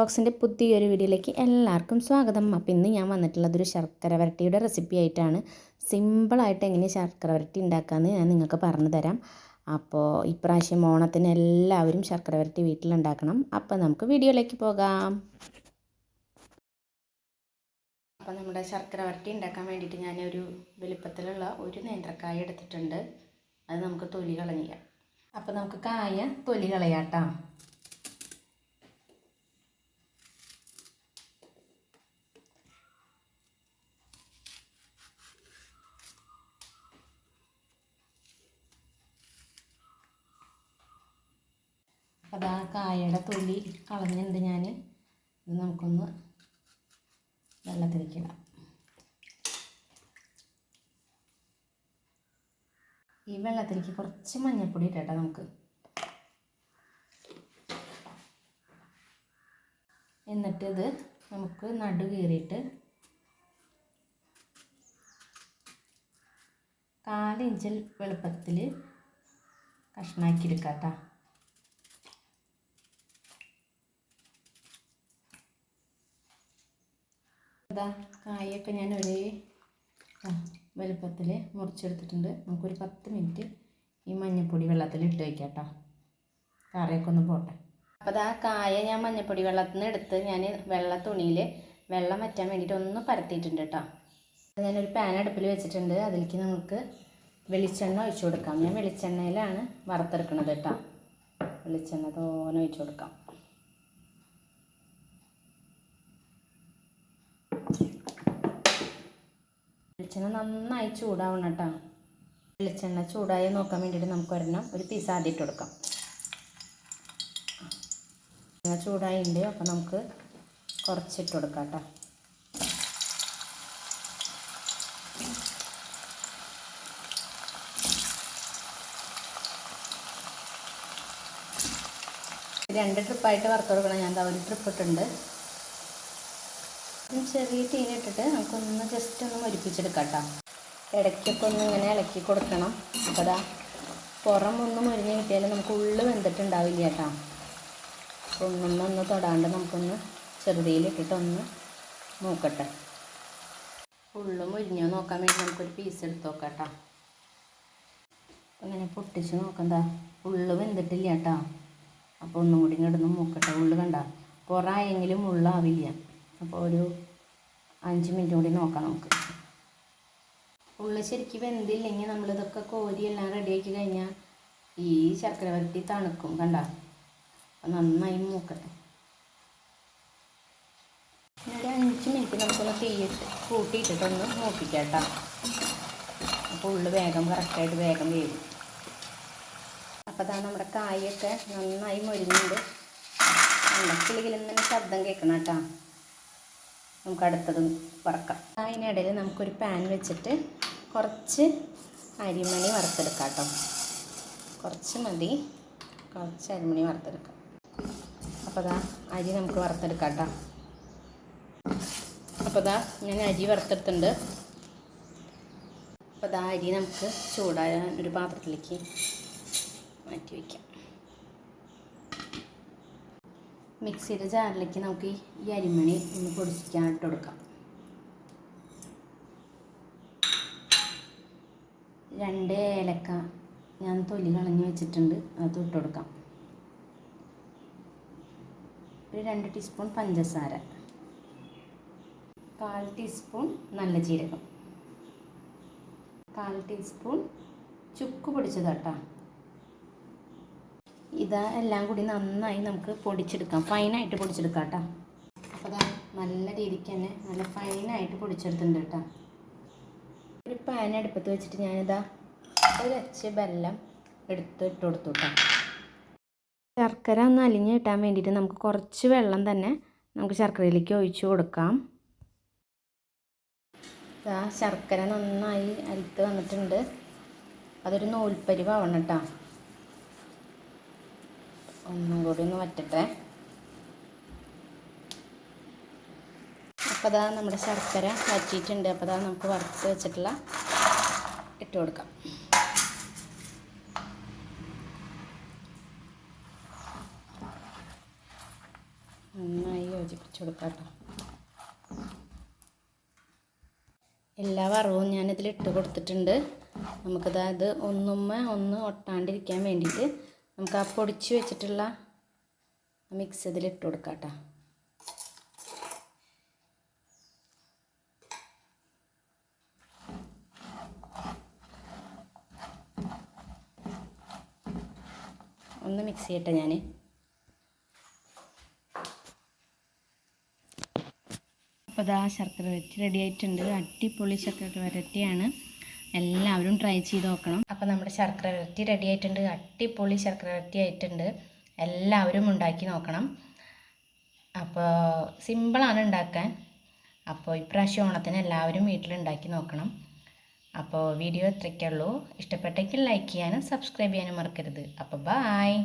വ്ളോഗ്സിന്റെ പുതിയൊരു വീഡിയോയിലേക്ക് എല്ലാവർക്കും സ്വാഗതം. അപ്പോൾ ഇന്ന് ഞാൻ വന്നിട്ടുള്ളത് ഒരു ശർക്കര വരട്ടിയുടെ റെസിപ്പി ആയിട്ടാണ്. സിമ്പിളായിട്ട് എങ്ങനെ ശർക്കര വരട്ടി ഉണ്ടാക്കാമെന്ന് ഞാൻ നിങ്ങൾക്ക് പറഞ്ഞു തരാം. അപ്പോൾ ഇപ്രാവശ്യം ഓണത്തിന് എല്ലാവരും ശർക്കര വരട്ടി വീട്ടിലുണ്ടാക്കണം അപ്പോൾ നമുക്ക് വീഡിയോയിലേക്ക് പോകാം. അപ്പോൾ നമ്മുടെ ശർക്കര വരട്ടി ഉണ്ടാക്കാൻ വേണ്ടിയിട്ട് ഞാനൊരു വലുപ്പത്തിലുള്ള ഒരു നേന്ത്രക്കായ എടുത്തിട്ടുണ്ട്. അത് നമുക്ക് തൊലി കളഞ്ഞ അപ്പോൾ നമുക്ക് കായ തൊലി കളയാട്ടോ. അപ്പോൾ ആ കായയുടെ തൊലി കളഞ്ഞിട്ടുണ്ട് ഞാൻ ഇത് നമുക്കൊന്ന് വെള്ളത്തിലേക്കിടാം ഈ വെള്ളത്തിലേക്ക് കുറച്ച് മഞ്ഞൾപ്പൊടി ഇട്ടേട്ടാ നമുക്ക്. എന്നിട്ട് ഇത് നമുക്ക് നടു കീറിയിട്ട് കാലിഞ്ചിൽ വെളുപ്പത്തിൽ കഷ്ണാക്കി എടുക്കാം കേട്ടോ ഇതാ കായൊക്കെ ഞാൻ ഒരേ വലുപ്പത്തിൽ മുറിച്ചെടുത്തിട്ടുണ്ട്. നമുക്കൊരു പത്ത് മിനിറ്റ് ഈ മഞ്ഞൾപ്പൊടി വെള്ളത്തിൽ ഇട്ട് വയ്ക്കാം കേട്ടോ കറിയൊക്കെ ഒന്ന് പോട്ടെ. അപ്പോൾ അതാ കായ ഞാൻ മഞ്ഞൾപ്പൊടി വെള്ളത്തിൽ നിന്ന് എടുത്ത് ഞാൻ വെള്ള തുണിയിൽ വെള്ളം വറ്റാൻ വേണ്ടിയിട്ട് ഒന്ന് പരത്തിയിട്ടുണ്ട് കേട്ടോ. ഞാനൊരു പാൻ അടുപ്പിൽ വെച്ചിട്ടുണ്ട്. അതിലേക്ക് നമുക്ക് വെളിച്ചെണ്ണ ഒഴിച്ചു കൊടുക്കാം. ഞാൻ വെളിച്ചെണ്ണയിലാണ് വറുത്തെടുക്കുന്നത് കേട്ടോ. വെളിച്ചെണ്ണ തോനെ ഒഴിച്ചു കൊടുക്കാം. വെളിച്ചെണ്ണ നന്നായി ചൂടാവണം കേട്ടോ. വെളിച്ചെണ്ണ ചൂടായി നോക്കാൻ വേണ്ടിയിട്ട് നമുക്ക് ഒരെണ്ണം ഒരു പീസ് ആദ്യം ഇട്ട് കൊടുക്കാം. ചൂടായിട്ടുണ്ട് അപ്പോൾ നമുക്ക് കുറച്ചിട്ട് കൊടുക്കാം കേട്ടോ. രണ്ട് ട്രിപ്പായിട്ട് വറുത്ത് കൊടുക്കണം. ഞാൻ ഒരു ട്രിപ്പ് ഇട്ടുണ്ട് ചെറിയ തീനിട്ടിട്ട് നമുക്കൊന്ന് ജസ്റ്റ് ഒന്ന് മുരിപ്പിച്ചെടുക്കാം കേട്ടോ ഇടയ്ക്കൊക്കെ ഒന്ന് ഇങ്ങനെ ഇളക്കി കൊടുക്കണം. അപ്പോൾ അതാ പുറം ഒന്ന് മുരിഞ്ഞ് കിട്ടിയാൽ നമുക്ക് ഉള്ളു വെന്തിട്ടുണ്ടാവില്ല കേട്ടോ. അപ്പോൾ ഒന്നൊന്ന് ഒന്ന് തൊടാണ്ട് നമുക്കൊന്ന് ചെറുതിയിലിട്ടിട്ടൊന്ന് നോക്കട്ടെ ഉള്ളു മുരിഞ്ഞോ നോക്കാൻ വേണ്ടി നമുക്കൊരു പീസ് എടുത്ത് നോക്കാം കേട്ടോ അങ്ങനെ പൊട്ടിച്ച് നോക്കണ്ട ഉള്ളു വെന്തിട്ടില്ല കേട്ടോ. അപ്പോൾ ഒന്നും കൂടി ഇങ്ങോട്ടൊന്ന് നോക്കട്ടെ ഉള്ളു കണ്ട. പുറമായെങ്കിലും ഉള്ളാവില്ല. അപ്പോൾ ഒരു അഞ്ച് മിനിറ്റ് കൂടി നോക്കാം നമുക്ക്. ഉള്ളി ശരിക്കും വെന്തില്ലെങ്കിൽ നമ്മളിതൊക്കെ കോരി എല്ലാം റെഡിയാക്കി കഴിഞ്ഞാൽ ഈ വരട്ടി തണുക്കും കണ്ട? നന്നായി മൂക്കട്ടെ. ഒരു അഞ്ച് മിനിറ്റ് നമുക്കൊന്ന് തീയിട്ട് കൂട്ടിയിട്ടിട്ടൊന്ന് നോക്കിക്കാം കേട്ടോ അപ്പോൾ ഉള്ളു വേഗം കറക്റ്റായിട്ട് വേഗം വേവും. അപ്പോൾ അതാണ് നമ്മുടെ കായൊക്കെ നന്നായി മൊരിഞ്ഞുണ്ട്. കിളികളിൽ തന്നെ ശബ്ദം കേൾക്കണം കേട്ടോ നമുക്ക് അടുത്തത് വറക്കാം. അതിനിടയിൽ നമുക്കൊരു പാൻ വെച്ചിട്ട് കുറച്ച് അരിമണി വറുത്തെടുക്കാം കേട്ടോ. കുറച്ച് മതി. കുറച്ച് അരിമണി വറുത്തെടുക്കാം. അപ്പോൾ അതാ അരി നമുക്ക് വറുത്തെടുക്കാം കേട്ടോ. അപ്പോൾ അതാ ഞാൻ അരി വറുത്തെടുത്തിട്ടുണ്ട്. അപ്പോൾ അതാ അരി നമുക്ക് ചൂടായ ഒരു പാത്രത്തിലേക്ക് മാറ്റി വയ്ക്കാം മിക്സിയുടെ ജാറിലേക്ക് നമുക്ക് ഈ അരിമണി ഒന്ന് പൊടിച്ചിക്കാൻ ഇട്ട് കൊടുക്കാം. രണ്ട് ഏലക്ക ഞാൻ തൊലി കളഞ്ഞ് വെച്ചിട്ടുണ്ട് അത് ഇട്ട് കൊടുക്കാം. ഒരു രണ്ട് ടീസ്പൂൺ പഞ്ചസാര കാൽ ടീസ്പൂൺ നല്ല ജീരകം കാൽ ടീസ്പൂൺ ചുക്ക് പൊടിച്ചതാട്ടോ. ഇത് എല്ലാം കൂടി നന്നായി നമുക്ക് പൊടിച്ചെടുക്കാം. ഫൈനായിട്ട് പൊടിച്ചെടുക്കാം കേട്ടോ. അപ്പോൾ അതാ നല്ല രീതിക്ക് തന്നെ നല്ല ഫൈനായിട്ട് പൊടിച്ചെടുത്തിട്ടുണ്ട് കേട്ടോ. ഒരു പാൻ അടുപ്പത്ത് വെച്ചിട്ട് ഞാനിതാ ഒരച്ച് വെല്ലം എടുത്ത് ഇട്ട് കൊടുത്തു ശർക്കര ഒന്ന് അലിഞ്ഞ് കിട്ടാൻ വേണ്ടിയിട്ട് നമുക്ക് കുറച്ച് വെള്ളം തന്നെ നമുക്ക് ശർക്കരയിലേക്ക് ഒഴിച്ചു കൊടുക്കാം. ശർക്കര നന്നായി അരിത്ത് വന്നിട്ടുണ്ട്. അതൊരു നൂൽപ്പരിവാവണം കേട്ടോ. ഒന്നും കൂടി ഒന്ന് വറ്റട്ടെ. അപ്പോൾ അതാ നമ്മുടെ ശർക്കര വറ്റിയിട്ടുണ്ട്. അപ്പോൾ അതാ നമുക്ക് വറുത്ത് വെച്ചിട്ടുള്ള ഇട്ട് കൊടുക്കാം. നന്നായി കൊടുക്കാം കേട്ടോ എല്ലാ വറവും ഞാനിതിൽ ഇട്ട് കൊടുത്തിട്ടുണ്ട്. നമുക്കിതാ ഇത് ഒന്നുമ്മ ഒന്ന് ഒട്ടാണ്ടിരിക്കാൻ വേണ്ടിയിട്ട് നമുക്ക് ആ പൊടിച്ച് വെച്ചിട്ടുള്ള മിക്സ് ഇതിൽ ഇട്ട് കൊടുക്കാം കേട്ടോ ഒന്ന് മിക്സ് ചെയ്യട്ടെ ഞാൻ അപ്പോൾ ഇതാ ശർക്കര വരട്ടി റെഡി ആയിട്ടുണ്ട്. അടിപൊളി ശർക്കര വരട്ടിയാണ്. എല്ലാവരും ട്രൈ ചെയ്ത് നോക്കണം. അപ്പോൾ നമ്മുടെ ശർക്കര വരട്ടി റെഡി ആയിട്ടുണ്ട്. അടിപൊളി ശർക്കര വരട്ടി ആയിട്ടുണ്ട്. എല്ലാവരും ഉണ്ടാക്കി നോക്കണം. അപ്പോൾ സിമ്പിളാണ് ഉണ്ടാക്കാൻ. അപ്പോൾ ഇപ്രാവശ്യം ഓണത്തിന് എല്ലാവരും വീട്ടിലുണ്ടാക്കി നോക്കണം. അപ്പോൾ വീഡിയോ ഇത്രയ്ക്കുള്ളൂ ഇഷ്ടപ്പെട്ടെങ്കിൽ ലൈക്ക് ചെയ്യാനും സബ്സ്ക്രൈബ് ചെയ്യാനും മറക്കരുത്. അപ്പോൾ ബായ്